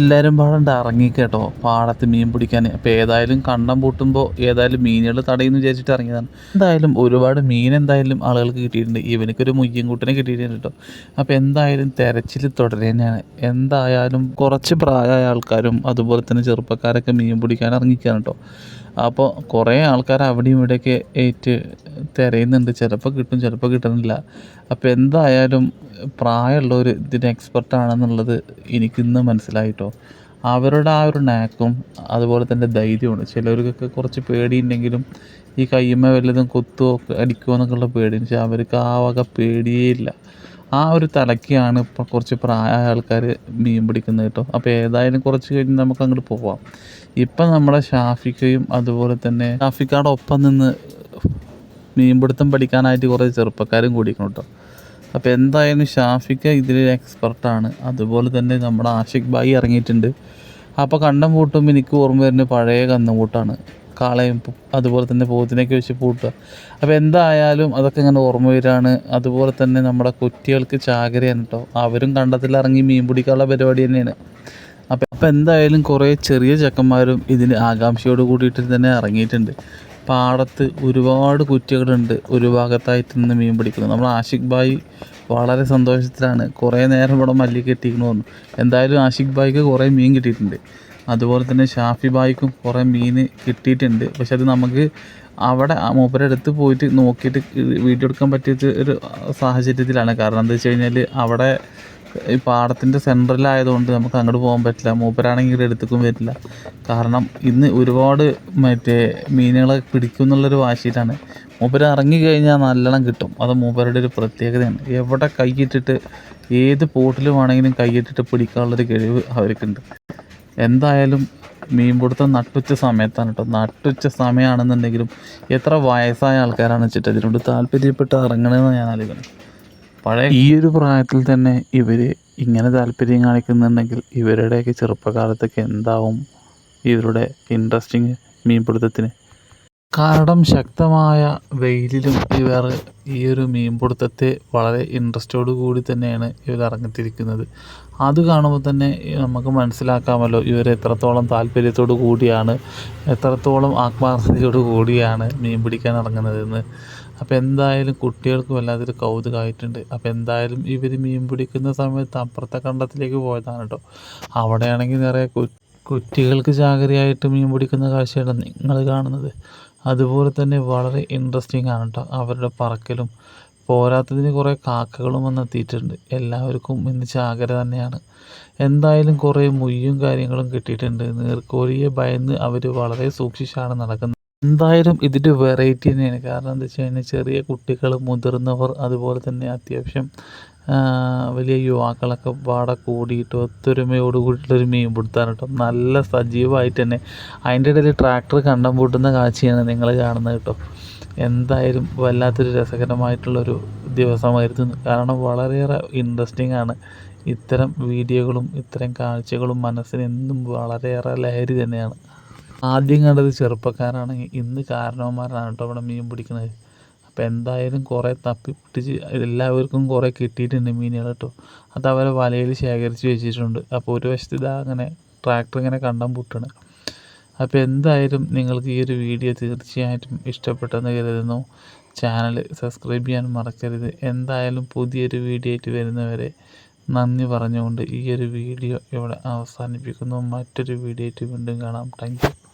എല്ലാവരും ഇറങ്ങി കേട്ടോ. പാടത്ത് മീൻ പിടിക്കാൻ അപ്പോൾ ഏതായാലും കണ്ണം പൂട്ടുമ്പോൾ ഏതായാലും മീനുകൾ തടയുമെന്ന് വിചാരിച്ചിട്ട് ഇറങ്ങിയതാണ്. എന്തായാലും ഒരുപാട് മീൻ എന്തായാലും ആളുകൾക്ക് കിട്ടിയിട്ടുണ്ട്. ഇവനക്കൊരു മുയ്യൻ കൂട്ടിനെ കിട്ടിയിട്ടുണ്ട് കേട്ടോ. അപ്പോൾ എന്തായാലും തെരച്ചിൽ തുടരുന്നതാണ് എന്തായാലും കുറച്ച് പ്രായമായ ആൾക്കാരും അതുപോലെ തന്നെ ചെറുപ്പക്കാരൊക്കെ മീൻ പിടിക്കാൻ ഇറങ്ങിക്കാണ് കേട്ടോ. അപ്പോൾ കുറേ ആൾക്കാർ അവിടെയും ഇവിടെയൊക്കെ ഏറ്റ് തിരയുന്നുണ്ട്. ചിലപ്പോൾ കിട്ടും ചിലപ്പോൾ കിട്ടുന്നില്ല അപ്പോൾ എന്തായാലും പ്രായമുള്ളവർ ഇതിന് എക്സ്പെർട്ടാണെന്നുള്ളത് എനിക്കിന്ന് മനസ്സിലായിട്ടോ. അവരുടെ ആ ഒരു നാക്കും അതുപോലെ തന്നെ ധൈര്യമാണ് ചിലവർക്കൊക്കെ കുറച്ച് പേടിയുണ്ടെങ്കിലും ഈ കയ്യുമ്മ വല്ലതും കൊത്തുമോ അടിക്കുമോ എന്നൊക്കെയുള്ള പേടി. പക്ഷേ അവർക്ക് ആ വക പേടിയേ ഇല്ല. ആ ഒരു തലയ്ക്കാണ് ഇപ്പോൾ കുറച്ച് പ്രായമായ ആൾക്കാർ മീൻ പിടിക്കുന്നത് കേട്ടോ. അപ്പോൾ ഏതായാലും കുറച്ച് കഴിഞ്ഞ് നമുക്ക് അങ്ങോട്ട് പോവാം. ഇപ്പം നമ്മുടെ ഷാഫിക്കയും അതുപോലെ തന്നെ ഷാഫിക്കാടെ ഒപ്പം നിന്ന് മീൻപിടുത്തം പഠിക്കാനായിട്ട് കുറേ ചെറുപ്പക്കാരും കൂടിക്കണം കേട്ടോ. അപ്പോൾ എന്തായാലും ഷാഫിക്ക ഇതിൽ എക്സ്പെർട്ടാണ് അതുപോലെ തന്നെ നമ്മുടെ ആഷിഖ് ബായി ഇറങ്ങിയിട്ടുണ്ട്. അപ്പോൾ കണ്ടം പൂട്ടുമ്പോൾ എനിക്ക് ഓർമ്മ വരുന്ന പഴയ കന്നുകൂട്ടാണ്. കാളയും അതുപോലെ തന്നെ പോത്തിനെയൊക്കെ വെച്ച് പൂട്ടുക. അപ്പോൾ എന്തായാലും അതൊക്കെ ഇങ്ങനെ ഓർമ്മ വരികയാണ്. അതുപോലെ തന്നെ നമ്മുടെ കുറ്റികൾക്ക് ചാകരയാണ് കേട്ടോ. അവരും കണ്ടത്തിൽ ഇറങ്ങി മീൻ പിടിക്കാനുള്ള പരിപാടി തന്നെയാണ്. അപ്പം അപ്പം എന്തായാലും കുറേ ചെറിയ ചെക്കന്മാരും ഇതിന് ആകാംക്ഷയോട് കൂടിയിട്ട് തന്നെ ഇറങ്ങിയിട്ടുണ്ട്. പാടത്ത് ഒരുപാട് കുറ്റികളുണ്ട്. ഒരു ഭാഗത്തായിട്ട് നിന്ന് മീൻ പിടിക്കുന്നത് നമ്മൾ ആഷിഖ് ബായി വളരെ സന്തോഷത്തിലാണ്. കുറേ നേരം ഇവിടെ മല്ലി കെട്ടിക്കണമെന്ന് എന്തായാലും ആഷിഖ് ബായിക്ക് കുറേ മീൻ കിട്ടിയിട്ടുണ്ട്. അതുപോലെ തന്നെ ഷാഫി ബായിക്കും കുറേ മീൻ കിട്ടിയിട്ടുണ്ട്. പക്ഷെ അത് നമുക്ക് അവിടെ ആ മൂപ്പരുടെ അടുത്ത് പോയിട്ട് നോക്കിയിട്ട് വീഡിയോ എടുക്കാൻ പറ്റിയ ഒരു സാഹചര്യത്തിലാണ്. കാരണം എന്താ വെച്ച് കഴിഞ്ഞാൽ അവിടെ ഈ പാടത്തിന്റെ സെൻട്രലായതുകൊണ്ട് നമുക്ക് അങ്ങോട്ട് പോകാൻ പറ്റില്ല. മൂപ്പരാണെങ്കിൽ അടുത്തേക്കും വരില്ല. കാരണം ഇന്ന് ഒരുപാട് മറ്റേ മീനുകളെ പിടിക്കും എന്നുള്ളൊരു വാശിയിലാണ്. മൂപ്പര് ഇറങ്ങി കഴിഞ്ഞാൽ നല്ലോണം കിട്ടും. അത് മൂപ്പരുടെ ഒരു പ്രത്യേകതയാണ്. എവിടെ കൈയിട്ടിട്ട് ഏത് പോട്ടിൽ വേണമെങ്കിലും കൈയിട്ടിട്ട് പിടിക്കാനുള്ളൊരു കഴിവ് അവർക്കുണ്ട്. എന്തായാലും മീൻ പിടുത്തം നട്ടുച്ച സമയത്താണ് കേട്ടോ നട്ടുച്ച സമയമാണെന്നുണ്ടെങ്കിലും എത്ര വയസ്സായ ആൾക്കാരാണ് വെച്ചിട്ട് അതിനോട് താല്പര്യപ്പെട്ട് ഇറങ്ങണമെന്ന് ഞാൻ ആലോചിക്കണം പഴയ ഈ ഒരു പ്രായത്തിൽ തന്നെ ഇവർ ഇങ്ങനെ താല്പര്യം കാണിക്കുന്നുണ്ടെങ്കിൽ ഇവരുടെയൊക്കെ ചെറുപ്പകാലത്തൊക്കെ എന്താവും? ഇവരുടെ ഇൻട്രസ്റ്റിങ് മീൻപിടുത്തത്തിന് കാരണം ശക്തമായ വെയിലിലും ഇവർ ഈ ഒരു മീൻപിടുത്തത്തെ വളരെ ഇൻട്രസ്റ്റോടു കൂടി തന്നെയാണ് ഇവർ ഇറങ്ങിത്തിരിക്കുന്നത് അത് കാണുമ്പോൾ തന്നെ നമുക്ക് മനസ്സിലാക്കാമല്ലോ ഇവർ എത്രത്തോളം താല്പര്യത്തോടു കൂടിയാണ് എത്രത്തോളം ആത്മാർത്ഥതയോടു കൂടിയാണ് മീൻ പിടിക്കാൻ ഇറങ്ങുന്നതെന്ന്. അപ്പോൾ എന്തായാലും കുട്ടികൾക്ക് വല്ലാത്തൊരു കൗതുകമായിട്ടുണ്ട്. അപ്പോൾ എന്തായാലും ഇവർ മീൻ പിടിക്കുന്ന സമയത്ത് അപ്പുറത്തെ കണ്ടത്തിലേക്ക് പോയതാണ് കേട്ടോ. അവിടെയാണെങ്കിൽ നിറയെ കുറ്റികൾക്ക് ചാകരയായിട്ട് മീൻ പിടിക്കുന്ന കാഴ്ചയാണ് നിങ്ങൾ കാണുന്നത്. അതുപോലെ തന്നെ വളരെ ഇൻട്രസ്റ്റിംഗ് ആണ് കേട്ടോ അവരുടെ പറക്കലും. പോരാത്തതിന് കുറേ കാക്കകളും വന്നെത്തിയിട്ടുണ്ട്. എല്ലാവർക്കും ഇന്ന് ചാകര തന്നെയാണ്. എന്തായാലും കുറേ മുയ്യും കാര്യങ്ങളും കിട്ടിയിട്ടുണ്ട്. നീർക്കോഴിയെ ഭയന്ന് അവർ വളരെ സൂക്ഷിച്ചാണ് നടക്കുന്നത്. എന്തായാലും ഇതിന്റെ വെറൈറ്റി തന്നെയാണ്. കാരണം എന്താ വെച്ച് കഴിഞ്ഞാൽ ചെറിയ കുട്ടികൾ മുതിർന്നവർ അതുപോലെ തന്നെ അത്യാവശ്യം വലിയ യുവാക്കളൊക്കെ പാടെ കൂടിയിട്ട് ഒത്തൊരുമയോട് കൂടിയിട്ടുള്ളൊരു മീൻ പിടുത്താണ് കേട്ടോ. നല്ല സജീവമായിട്ട് തന്നെ അതിന്റെ ഇടയിൽ ട്രാക്ടർ കണ്ടം പൂട്ടുന്ന കാഴ്ചയാണ് നിങ്ങൾ കാണുന്നത് കേട്ടോ. എന്തായാലും വല്ലാത്തൊരു രസകരമായിട്ടുള്ളൊരു ദിവസമായിരുന്നു. കാരണം വളരെയേറെ ഇൻട്രസ്റ്റിംഗ് ആണ്. ഇത്തരം വീഡിയോകളും ഇത്തരം കാഴ്ചകളും മനസ്സിന് എന്നും വളരെയേറെ ലഹരി തന്നെയാണ്. ആദ്യം കണ്ടത് ചെറുപ്പക്കാരാണെങ്കിൽ ഇന്ന് കാരണവന്മാരാണ് കേട്ടോ ഇവിടെ മീൻ പിടിക്കുന്നത്. അപ്പോൾ എന്തായാലും കുറേ തപ്പി പിടിച്ച് എല്ലാവർക്കും കുറേ കിട്ടിയിട്ടുണ്ട് മീനുകൾ കേട്ടോ അത് അവരെ വലയിൽ ശേഖരിച്ച് വെച്ചിട്ടുണ്ട്. അപ്പോൾ ഒരു വശത്ത് ഇതാ അങ്ങനെ ട്രാക്ടർ ഇങ്ങനെ കണ്ടം പൊട്ടണം. അപ്പോൾ എന്തായാലും നിങ്ങൾക്ക് ഈ ഒരു വീഡിയോ തീർച്ചയായിട്ടും ഇഷ്ടപ്പെട്ടെന്ന് കരുതുന്നു. ചാനൽ സബ്സ്ക്രൈബ് ചെയ്യാൻ മറക്കരുത്. എന്തായാലും പുതിയൊരു വീഡിയോ ആയിട്ട് വരുന്നവരെ നന്ദി പറഞ്ഞുകൊണ്ട് ഈ ഒരു വീഡിയോ ഇവിടെ അവസാനിപ്പിക്കുന്നു. മറ്റൊരു വീഡിയോ ആയിട്ട് വീണ്ടും കാണാം. താങ്ക്